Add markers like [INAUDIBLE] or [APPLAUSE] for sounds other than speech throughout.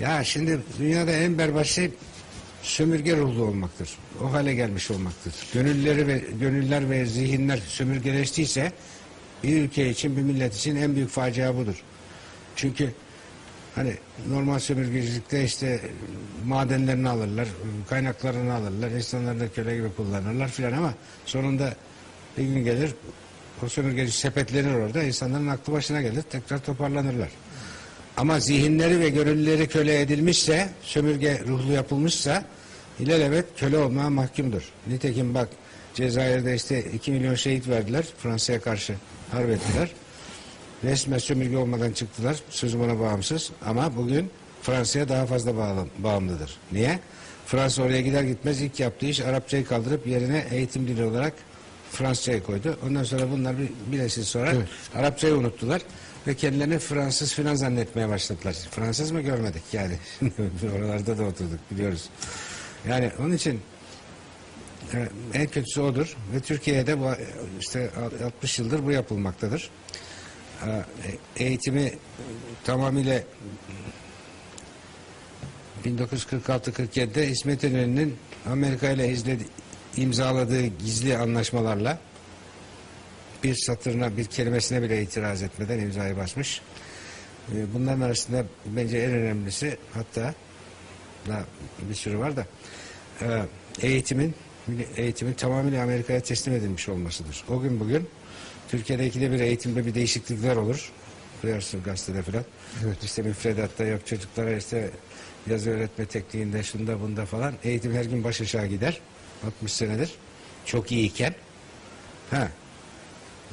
Ya şimdi dünyada en berbat şey sömürge ruhlu olmaktır. O hale gelmiş olmaktır. Gönülleri ve gönüller ve zihinler sömürgeleştiyse bir ülke için, bir millet için en büyük facia budur. Çünkü hani normal sömürgecilikte işte madenlerini alırlar, kaynaklarını alırlar, insanları da köle gibi kullanırlar filan ama sonunda bir gün gelir o sömürgeci sepetlenir orada, insanların aklı başına gelir, tekrar toparlanırlar. Ama zihinleri ve gönülleri köle edilmişse, sömürge ruhlu yapılmışsa ilelebet köle olmaya mahkumdur. Nitekim bak Cezayir'de işte 2 milyon şehit verdiler. Fransa'ya karşı harp ettiler. Resmen sömürge olmadan çıktılar. Sözüm ona bağımsız. Ama bugün Fransa'ya daha fazla bağlı, bağımlıdır. Niye? Fransa oraya gider gitmez ilk yaptığı iş Arapçayı kaldırıp yerine eğitim dili olarak Fransızcayı koydu. Ondan sonra bunlar bir, bir nesil sonra Arapçayı unuttular ve kendilerini Fransız filan zannetmeye başladılar. Fransız mı görmedik yani? [LAUGHS] Oralarda da oturduk biliyoruz. Yani onun için e, en kötüsü odur ve Türkiye'de bu e, işte 60 yıldır bu yapılmaktadır. E, Eğitimi tamamıyla 1946-47'de İsmet İnönü'nün Amerika ile izledi, imzaladığı gizli anlaşmalarla bir satırına bir kelimesine bile itiraz etmeden imzayı basmış. E, Bunların arasında bence en önemlisi hatta daha bir sürü var da e, eğitimin eğitimin tamamıyla Amerika'ya teslim edilmiş olmasıdır. O gün bugün Türkiye'de ikide bir eğitimde bir değişiklikler olur. Duyarsın gazetede falan. Evet. İşte müfredatta yok çocuklara işte yazı öğretme tekniğinde şunda bunda falan. Eğitim her gün baş aşağı gider. 60 senedir. Çok iyiyken. Ha.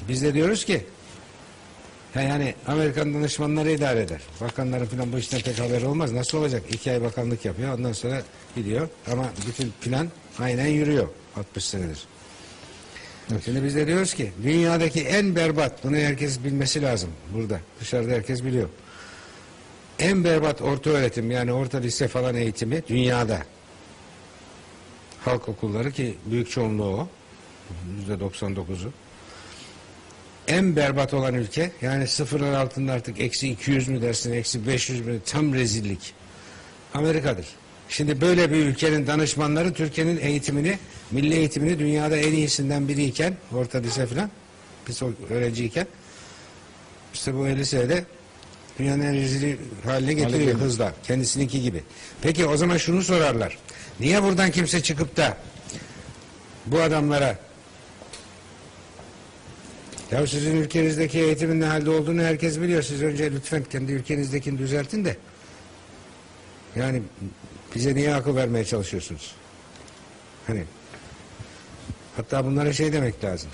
Biz de diyoruz ki ha yani Amerikan danışmanları idare eder. Bakanların falan bu işten pek haberi olmaz. Nasıl olacak? İki ay bakanlık yapıyor. Ondan sonra gidiyor. Ama bütün plan aynen yürüyor. 60 senedir. Şimdi biz de diyoruz ki dünyadaki en berbat, bunu herkes bilmesi lazım burada. Dışarıda herkes biliyor. En berbat orta öğretim yani orta lise falan eğitimi dünyada. Halk okulları ki büyük çoğunluğu o. Yüzde 99'u. En berbat olan ülke yani sıfırın altında artık eksi 200 mü dersin eksi 500 mü tam rezillik. Amerika'dır. Şimdi böyle bir ülkenin danışmanları Türkiye'nin eğitimini, milli eğitimini dünyada en iyisinden biriyken, orta lise falan, biz öğrenciyken, işte bu lisede dünyanın en rezili haline getiriyor hızla. Kendisininki gibi. Peki o zaman şunu sorarlar. Niye buradan kimse çıkıp da bu adamlara ya sizin ülkenizdeki eğitimin ne halde olduğunu herkes biliyor. Siz önce lütfen kendi ülkenizdekini düzeltin de yani bize niye akıl vermeye çalışıyorsunuz? Hani hatta bunlara şey demek lazım.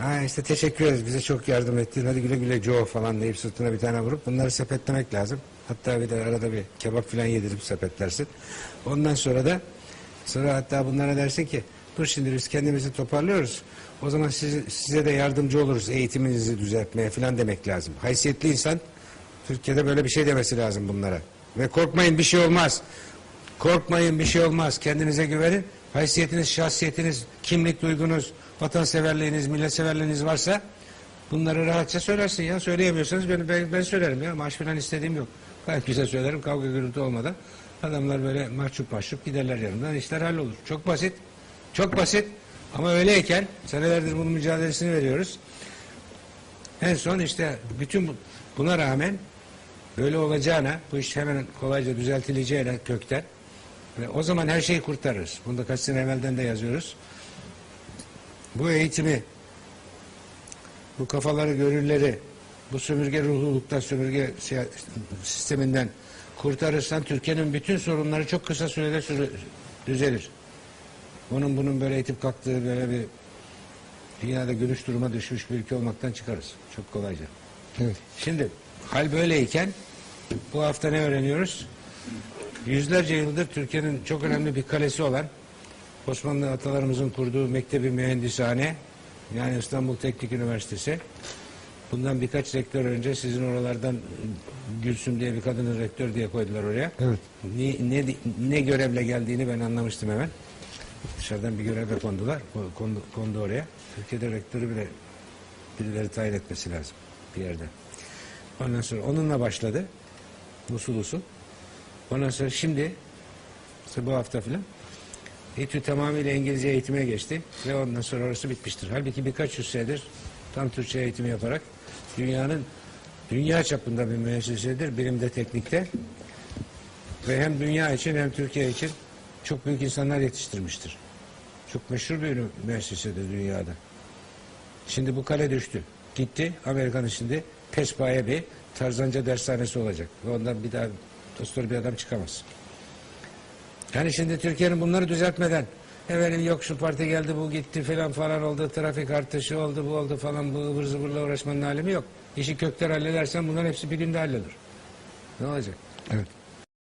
Ha işte teşekkür ederiz bize çok yardım ettin hadi güle güle Joe falan deyip sırtına bir tane vurup bunları sepetlemek lazım. Hatta bir de arada bir kebap falan yedirip sepetlersin. Ondan sonra da sonra hatta bunlara dersin ki dur şimdi biz kendimizi toparlıyoruz. O zaman siz, size de yardımcı oluruz eğitiminizi düzeltmeye falan demek lazım. Haysiyetli insan Türkiye'de böyle bir şey demesi lazım bunlara. Ve korkmayın bir şey olmaz. Korkmayın bir şey olmaz. Kendinize güvenin. Haysiyetiniz, şahsiyetiniz, kimlik duygunuz, vatanseverliğiniz, milletseverliğiniz varsa bunları rahatça söylersin ya. Söyleyemiyorsanız ben, ben, ben söylerim ya. Maaş falan istediğim yok. Gayet güzel söylerim. Kavga gürültü olmadan. Adamlar böyle mahcup mahcup giderler yanımdan. işler hallolur. Çok basit. Çok basit. Ama öyleyken senelerdir bunun mücadelesini veriyoruz. En son işte bütün bu- buna rağmen böyle olacağına bu iş hemen kolayca düzeltileceğine kökten ve o zaman her şeyi kurtarırız. Bunu da kaç sene evvelden de yazıyoruz. Bu eğitimi bu kafaları, gönülleri bu sömürge ruhluluktan, sömürge sisteminden kurtarırsan Türkiye'nin bütün sorunları çok kısa sürede sürü- düzelir. Onun bunun böyle itip kalktığı böyle bir dünyada görüş duruma düşmüş bir ülke olmaktan çıkarız. Çok kolayca. Evet. Şimdi hal böyleyken bu hafta ne öğreniyoruz? Yüzlerce yıldır Türkiye'nin çok önemli bir kalesi olan Osmanlı atalarımızın kurduğu mektebi mühendishane yani İstanbul Teknik Üniversitesi bundan birkaç rektör önce sizin oralardan Gülsüm diye bir kadını rektör diye koydular oraya. Evet. Ne, ne, ne görevle geldiğini ben anlamıştım hemen. Dışarıdan bir görevle kondular. ko- Kondu, kondu oraya. Türkiye'de rektörü bile birileri tayin etmesi lazım bir yerde. Ondan sonra onunla başladı. Usul usul. Ondan sonra şimdi işte bu hafta filan İTÜ tamamıyla İngilizce eğitime geçti ve ondan sonra orası bitmiştir. Halbuki birkaç yüz senedir tam Türkçe eğitimi yaparak dünyanın dünya çapında bir müessesedir bilimde teknikte ve hem dünya için hem Türkiye için çok büyük insanlar yetiştirmiştir. Çok meşhur bir müessesedir dünyada. Şimdi bu kale düştü. Gitti Amerika'nın şimdi pespaye bir tarzanca dershanesi olacak. Ve ondan bir daha dostları bir adam çıkamaz. Yani şimdi Türkiye'nin bunları düzeltmeden efendim yok şu parti geldi bu gitti falan falan oldu trafik artışı oldu bu oldu falan bu ıvır zıvırla uğraşmanın alemi yok. İşi kökten halledersen bunların hepsi bir günde hallolur. Ne olacak? Evet.